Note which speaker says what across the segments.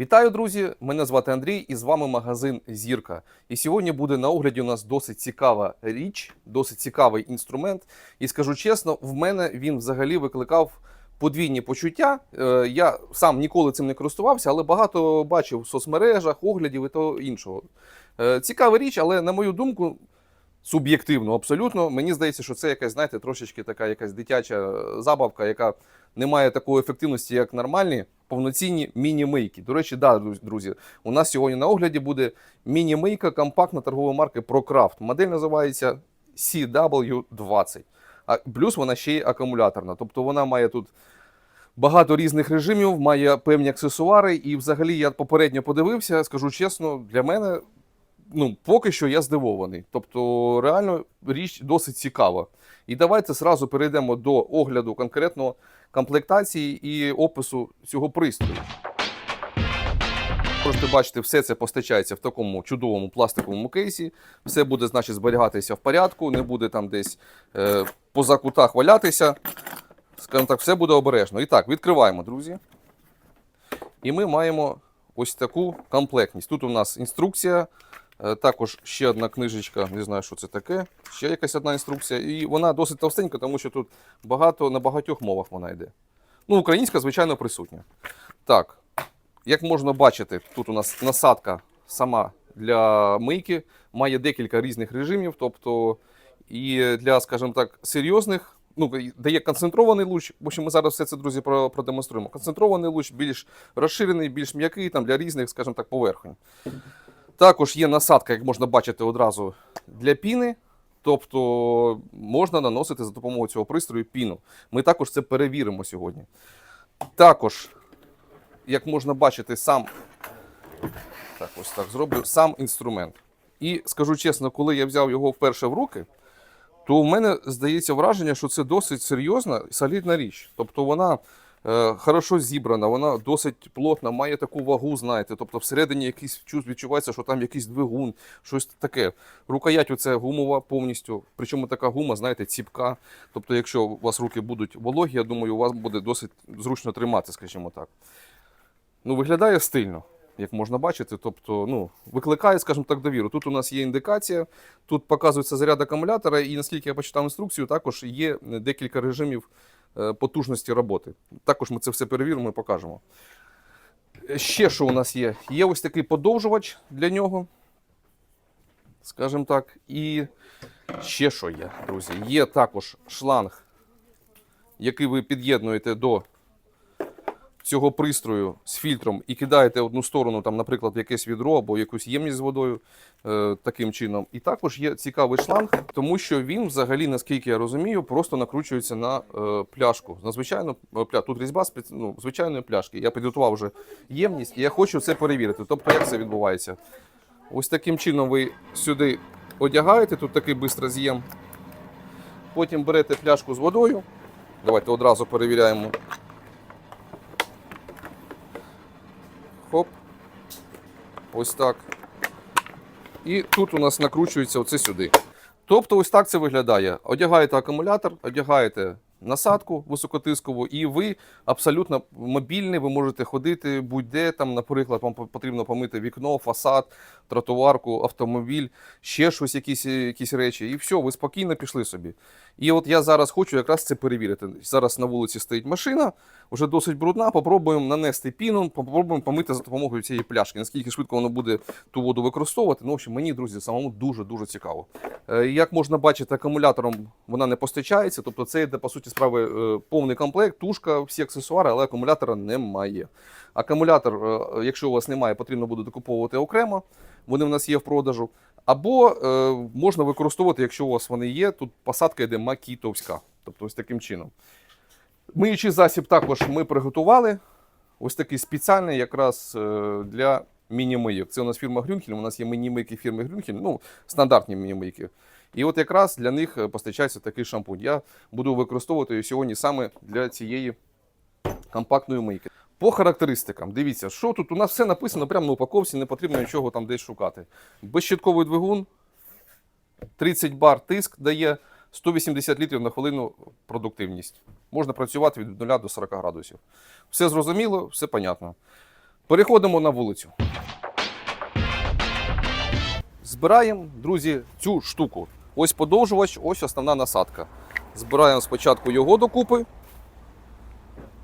Speaker 1: Вітаю, друзі! Мене звати Андрій і з вами магазин Зірка. І сьогодні буде на огляді у нас досить цікава річ, досить цікавий інструмент. І скажу чесно, в мене він взагалі викликав подвійні почуття. Е, Я сам ніколи цим не користувався, але багато бачив в соцмережах, оглядів і того іншого. Е, Цікава річ, але на мою думку, суб'єктивно, абсолютно, мені здається, що це якась, знаєте, трошечки така якась дитяча е, забавка, яка не має такої ефективності, як нормальні повноцінні міні-мийки. До речі, да, друзі, у нас сьогодні на огляді буде міні-мийка компактна торгової марки ProCraft. Модель називається CW20. А плюс вона ще й акумуляторна. Тобто вона має тут багато різних режимів, має певні аксесуари. І взагалі я попередньо подивився, скажу чесно, для мене ну, поки що я здивований. Тобто, реально річ досить цікава. І давайте зразу перейдемо до огляду конкретно комплектації і опису цього пристрою. Можете бачити, все це постачається в такому чудовому пластиковому кейсі. Все буде, значить, зберігатися в порядку, не буде там десь е, поза кутах валятися. Скажімо так, все буде обережно. І так, відкриваємо, друзі. І ми маємо ось таку комплектність. Тут у нас інструкція, також ще одна книжечка, не знаю, що це таке. Ще якась одна інструкція. І вона досить товстенька, тому що тут багато на багатьох мовах вона йде. Ну, українська, звичайно, присутня. Так, як можна бачити, тут у нас насадка сама для мийки, має декілька різних режимів. Тобто, і для, скажімо так, серйозних, ну, дає концентрований луч. В общем, ми зараз все це, друзі, продемонструємо. Концентрований луч, більш розширений, більш м'який там, для різних, скажімо так, поверхонь. Також є насадка, як можна бачити одразу, для піни. Тобто можна наносити за допомогою цього пристрою піну. Ми також це перевіримо сьогодні. Також, як можна бачити, сам так, ось так зроблю, сам інструмент. І скажу чесно, коли я взяв його вперше в руки, то у мене здається враження, що це досить серйозна і солідна річ. Тобто вона хорошо зібрана, вона досить плотна, має таку вагу, знаєте. Тобто всередині якийсь відчувається, що там якийсь двигун, щось таке. Рукоять оце гумова повністю. Причому така гума, знаєте, ціпка. Тобто, якщо у вас руки будуть вологі, я думаю, у вас буде досить зручно тримати, скажімо так. Ну, виглядає стильно, як можна бачити. Тобто, ну, викликає, скажімо так, довіру. Тут у нас є індикація, тут показується заряд акумулятора, і наскільки я почитав інструкцію, також є декілька режимів е, потужності роботи. Також ми це все перевіримо і покажемо. Е, Ще що у нас є? Є ось такий подовжувач для нього. Скажімо так. І ще що є, друзі? Є також шланг, який ви під'єднуєте до цього пристрою з фільтром і кидаєте одну сторону, там, наприклад, якесь відро або якусь ємність з водою е, таким чином. І також є цікавий шланг, тому що він взагалі, наскільки я розумію, просто накручується на е, пляшку. На звичайну е, пля... Тут різьба спец... ну, звичайної пляшки. Я підготував вже ємність і я хочу це перевірити. Тобто, як це відбувається? Ось таким чином ви сюди одягаєте, тут такий бистроз'єм. Потім берете пляшку з водою. Давайте одразу перевіряємо. Ось так. І тут у нас накручується оце сюди. Тобто, ось так це виглядає. Одягаєте акумулятор, одягаєте насадку високотискову, і ви абсолютно мобільний, ви можете ходити будь-де. Там, наприклад, вам потрібно помити вікно, фасад, тротуарку, автомобіль, ще щось, якісь, якісь речі. І все, ви спокійно пішли собі. І от я зараз хочу якраз це перевірити. Зараз на вулиці стоїть машина, вже досить брудна. Попробуємо нанести піну, попробуємо помити за допомогою цієї пляшки. Наскільки швидко воно буде ту воду використовувати. Ну, в общем, мені, друзі, самому дуже-дуже цікаво. Е, Як можна бачити, акумулятором вона не постачається. Тобто це йде, по суті справи, е, повний комплект, тушка, всі аксесуари, але акумулятора немає. Акумулятор, е, якщо у вас немає, потрібно буде докуповувати окремо. Вони в нас є в продажу. Або е, можна використовувати, якщо у вас вони є. Тут посадка йде макітовська. Тобто ось таким чином. Миючий засіб також ми приготували. Ось такий спеціальний якраз е, для міні-мийок. Це у нас фірма Грюнхель. У нас є міні-мийки фірми Грюнхель, ну, стандартні міні-мийки. І от якраз для них е, постачається такий шампунь. Я буду використовувати його сьогодні саме для цієї компактної мийки. По характеристикам, дивіться, що тут у нас все написано прямо на упаковці, не потрібно нічого там десь шукати. Безщитковий двигун, 30 бар тиск дає 180 літрів на хвилину продуктивність. Можна працювати від 0 до 40 градусів. Все зрозуміло, все понятно. Переходимо на вулицю. Збираємо, друзі, цю штуку. Ось подовжувач, ось основна насадка. Збираємо спочатку його докупи,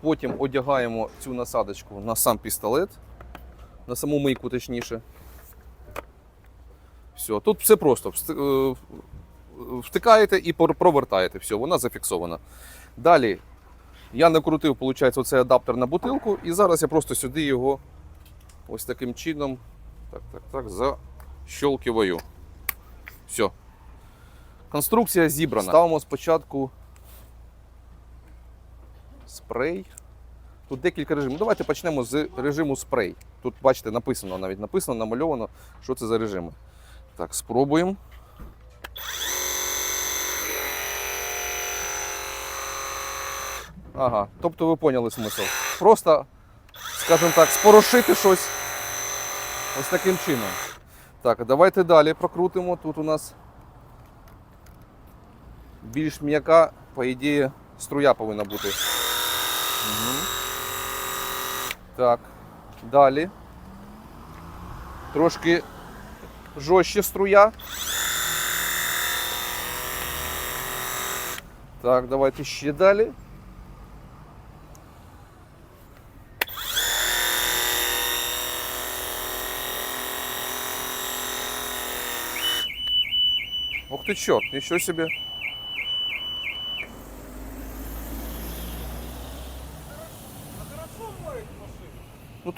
Speaker 1: потім одягаємо цю насадочку на сам пістолет, на саму мийку точніше. Все, тут все просто. Е, Втикаєте і провертаєте. Все, вона зафіксована. Далі я накрутив, виходить, оцей адаптер на бутилку, і зараз я просто сюди його ось таким чином так, так, так, защолкиваю. Все. Конструкція зібрана. Ставимо спочатку спрей. Тут декілька режимів. Давайте почнемо з режиму спрей. Тут, бачите, написано, навіть написано, намальовано, що це за режими. Так, спробуємо. Ага, тобто ви поняли смисл. Просто, скажімо так, спорошити щось ось таким чином. Так, давайте далі прокрутимо. Тут у нас більш м'яка, по ідеї, струя повинна бути. Так, далі. Трошки жорстче струя. Так, давайте ще далі. Ух ты, черт, ничего себе.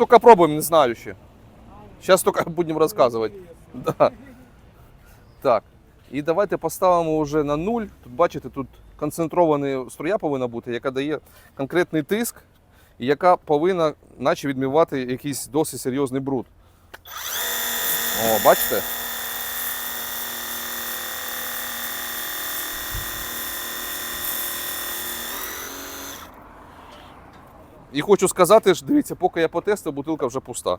Speaker 1: Только пробуем, не знаю еще. Сейчас только будем рассказывать. Да. Так. І давайте поставимо вже на нуль. Тут бачите, тут концентрована струя повинна бути, яка дає конкретний тиск, і яка повинна наче відмивати якийсь досить серйозний бруд. О, бачите? І хочу сказати, що дивіться, поки я потестив, бутилка вже пуста.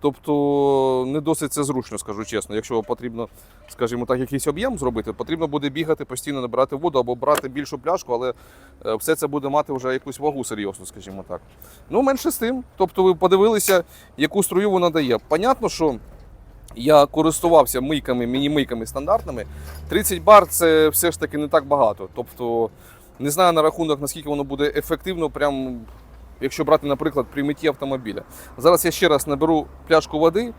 Speaker 1: Тобто не досить це зручно, скажу чесно. Якщо потрібно, скажімо так, якийсь об'єм зробити, потрібно буде бігати, постійно набирати воду або брати більшу пляшку, але е, все це буде мати вже якусь вагу серйозну, скажімо так. Ну, менше з тим. Тобто ви подивилися, яку струю вона дає. Понятно, що я користувався мийками, міні-мийками стандартними. 30 бар це все ж таки не так багато. Тобто, не знаю на рахунок, наскільки воно буде ефективно, прям, якщо брати, наприклад, при митті автомобіля. Зараз я ще раз наберу пляшку води,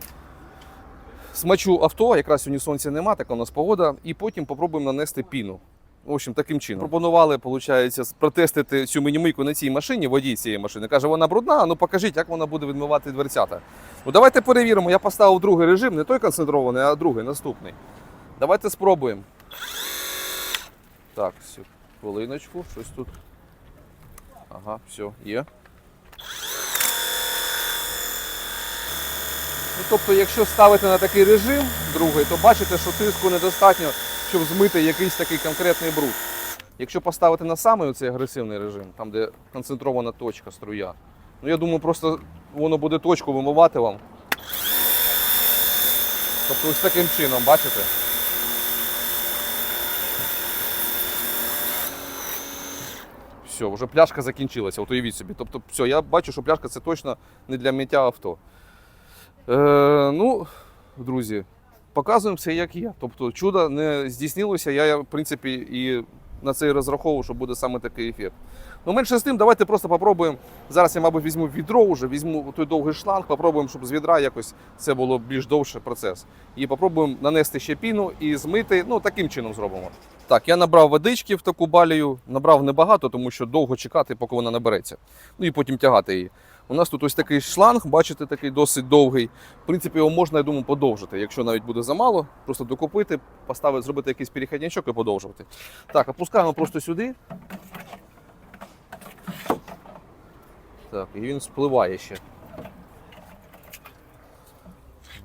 Speaker 1: смачу авто, якраз сьогодні сонця нема, така у нас погода, і потім попробуємо нанести піну. В общем, таким чином. Пропонували, виходить, протестити цю мінімийку на цій машині, водій цієї машини. Каже, вона брудна, ну покажіть, як вона буде відмивати дверцята. Ну давайте перевіримо. Я поставив другий режим, не той концентрований, а другий, наступний. Давайте спробуємо. Так, все, хвилиночку, щось тут. Ага, все, є. Ну, тобто, якщо ставити на такий режим другий, то бачите, що тиску недостатньо, щоб змити якийсь такий конкретний бруд. Якщо поставити на самий цей агресивний режим, там де концентрована точка струя, ну я думаю, просто воно буде точку вимивати вам. Тобто ось таким чином, бачите? Все, вже пляшка закінчилася, от уявіть собі. Тобто, все, я бачу, що пляшка це точно не для миття авто. Е, ну, друзі, показуємо все, як є. Тобто чудо не здійснилося. Я, в принципі, і на це і розраховував, що буде саме такий ефект. Ну, менше з тим, давайте просто попробуємо. Зараз я, мабуть, візьму відро вже, візьму той довгий шланг, попробуємо, щоб з відра якось це було більш довший процес. І попробуємо нанести ще піну і змити. Ну, таким чином зробимо. Так, я набрав водички в таку балію, набрав небагато, тому що довго чекати, поки вона набереться. Ну і потім тягати її. У нас тут ось такий шланг, бачите, такий досить довгий. В принципі, його можна, я думаю, подовжити. Якщо навіть буде замало, просто докупити, поставити, зробити якийсь перехіднячок і подовжувати. Так, опускаємо просто сюди. Так, і він спливає ще.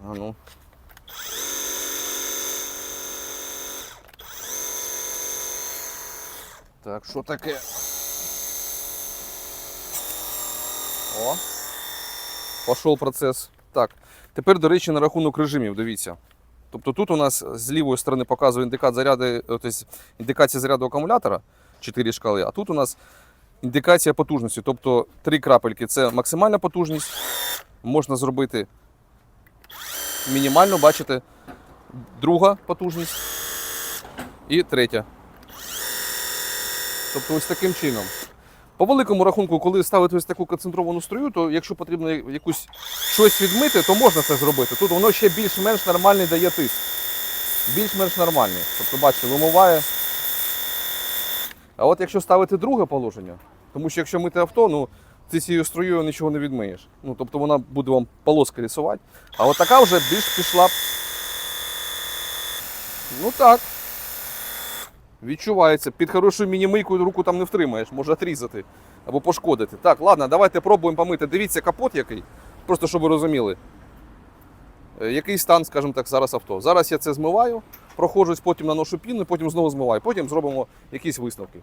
Speaker 1: А ну. Так, що таке? О. Пішов процес. Так. Тепер, до речі, на рахунок режимів, дивіться. Тобто тут у нас з лівої сторони показує індикат заряди, тобто індикація заряду акумулятора 4 шкали, а тут у нас індикація потужності. Тобто три крапельки це максимальна потужність, можна зробити мінімально, бачите, друга потужність і третя. Тобто ось таким чином. По великому рахунку, коли ставити ось таку концентровану струю, то якщо потрібно якусь щось відмити, то можна це зробити. Тут воно ще більш-менш нормальний дає тиск. Більш-менш нормальний. Тобто, бачите, вимиває. А от якщо ставити друге положення, тому що якщо мити авто, ну ти цією струєю нічого не відмиєш. Ну, тобто вона буде вам полоски рисувати. А от така вже більш пішла. Ну так. Відчувається. Під хорошою мінімийкою руку там не втримаєш, може отрізати або пошкодити. Так, ладно, давайте пробуємо помити. Дивіться капот який. Просто щоб ви розуміли. Е, Який стан, скажімо так, зараз авто. Зараз я це змиваю, проходжусь, потім наношу піну, потім знову змиваю. Потім зробимо якісь висновки.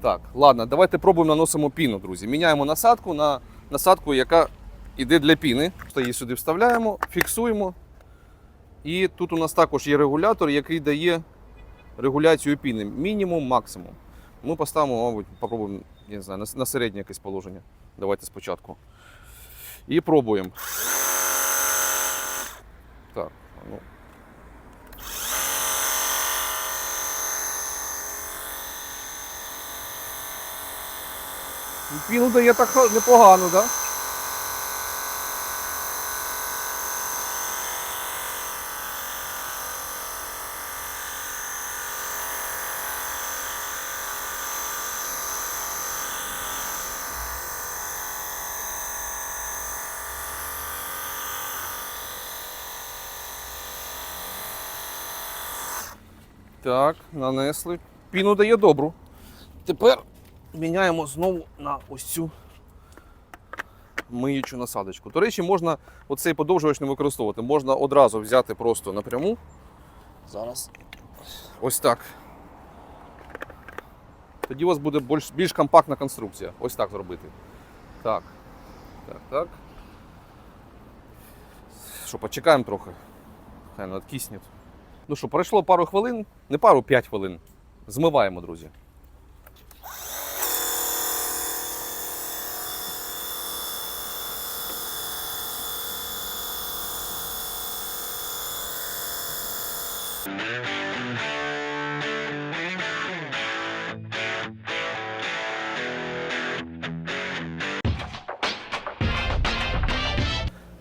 Speaker 1: Так, ладно, давайте пробуємо наносимо піну, друзі. Міняємо насадку на насадку, яка йде для піни. Її сюди вставляємо, фіксуємо. І тут у нас також є регулятор, який дає регуляцію піни. Мінімум, максимум. Ми поставимо, мабуть, попробуємо, я не знаю, на, на середнє якесь положення. Давайте спочатку. І пробуємо. Так, ну. Піну дає так непогано, так? Так, нанесли. Піну дає добру. Тепер міняємо знову на ось цю миючу насадочку. До речі, можна оцей подовжувач не використовувати. Можна одразу взяти просто напряму. Зараз. Ось так. Тоді у вас буде більш, більш компактна конструкція. Ось так зробити. Так. Так, так. Що, почекаємо трохи. Хай надкисне. Ну що, пройшло пару хвилин, не пару, 5 хвилин. Змиваємо, друзі.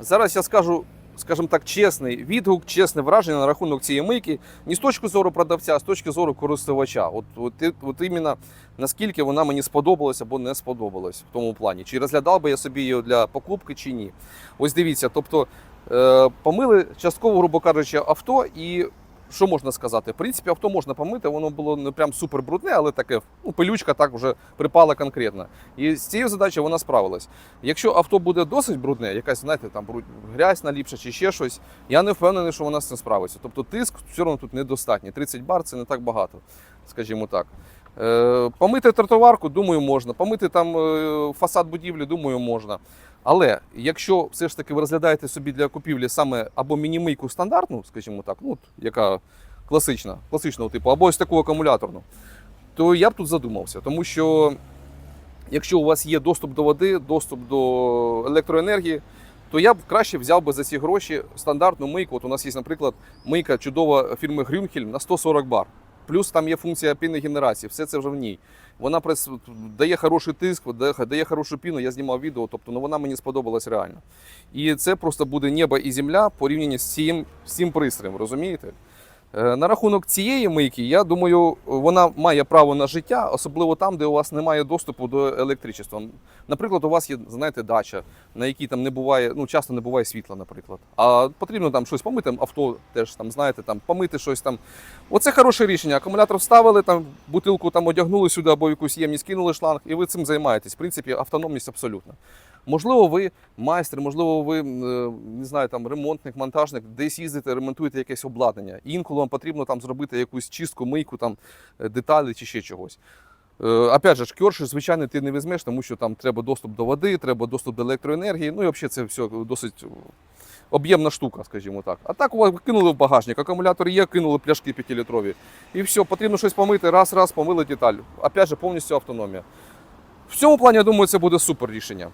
Speaker 1: Зараз я скажу, скажімо так, чесний відгук, чесне враження на рахунок цієї мийки, не з точки зору продавця, а з точки зору користувача. От, от, от іменно наскільки вона мені сподобалась або не сподобалась в тому плані. Чи розглядав би я собі її для покупки, чи ні. Ось дивіться, тобто е, помили частково, грубо кажучи, авто і. Що можна сказати? В принципі, авто можна помити, воно було не прям супер брудне, але таке ну, пилючка так вже припала конкретно. І з цією задачею вона справилась. Якщо авто буде досить брудне, якась, знаєте, там грязь наліпша чи ще щось, я не впевнений, що вона з цим справиться. Тобто тиск все одно тут недостатній. 30 бар це не так багато, скажімо так. Е, помити тротуарку, думаю, можна. Помити там е, фасад будівлі, думаю, можна. Але якщо все ж таки ви розглядаєте собі для купівлі саме або мінімийку стандартну, скажімо так, ну, яка класична, класичного типу, або ось таку акумуляторну, то я б тут задумався, тому що якщо у вас є доступ до води, доступ до електроенергії, то я б краще взяв би за ці гроші стандартну мийку. От у нас є, наприклад, мийка чудова фірми Грюнхель на 140 бар. Плюс там є функція піни генерації, все це вже в ній. Вона дає хороший тиск, дає хорошу піну. Я знімав відео, тобто ну, вона мені сподобалась реально. І це просто буде небо і земля порівняно з цим, з цим пристроєм, розумієте? Е, На рахунок цієї мийки, я думаю, вона має право на життя, особливо там, де у вас немає доступу до електричества. Наприклад, у вас є, знаєте, дача, на якій там не буває, ну часто не буває світла, наприклад. А потрібно там щось помити, авто теж там, знаєте, там помити щось там. Оце хороше рішення. Акумулятор вставили, там бутилку там одягнули сюди або якусь ємність кинули шланг, і ви цим займаєтесь. В принципі, автономність абсолютна. Можливо, ви майстер, можливо, ви е, не знаю, там ремонтник, монтажник, десь їздите, ремонтуєте якесь обладнання. І інколи вам потрібно там зробити якусь чистку, мийку, там е, деталі чи ще чогось. Е, Опять же, керш, звичайно, ти не візьмеш, тому що там треба доступ до води, треба доступ до електроенергії. Ну і взагалі це все досить об'ємна штука, скажімо так. А так у вас кинули в багажник, акумулятор є, кинули пляшки 5-літрові. І все, потрібно щось помити, раз, раз, помили деталь. Опять же, повністю автономія. В цьому плані, я думаю, це буде супер рішення.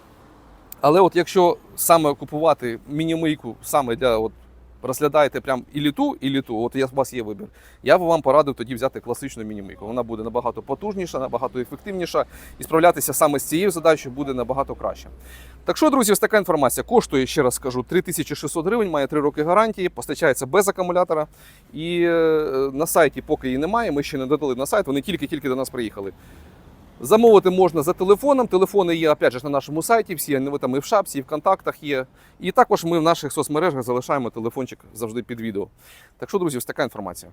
Speaker 1: Але от якщо саме купувати мінімийку саме для от, розглядаєте прям і літу, і літу, от у вас є вибір, я б вам порадив тоді взяти класичну мінімийку. Вона буде набагато потужніша, набагато ефективніша, і справлятися саме з цією задачею буде набагато краще. Так що, друзі, ось така інформація коштує, ще раз скажу, 3600 гривень, має 3 роки гарантії, постачається без акумулятора. І е, на сайті, поки її немає, ми ще не додали на сайт, вони тільки-тільки до нас приїхали. Замовити можна за телефоном. Телефони є опять же, на нашому сайті. Всі вони там і в шапці, і в контактах є. І також ми в наших соцмережах залишаємо телефончик завжди під відео. Так що, друзі, ось така інформація.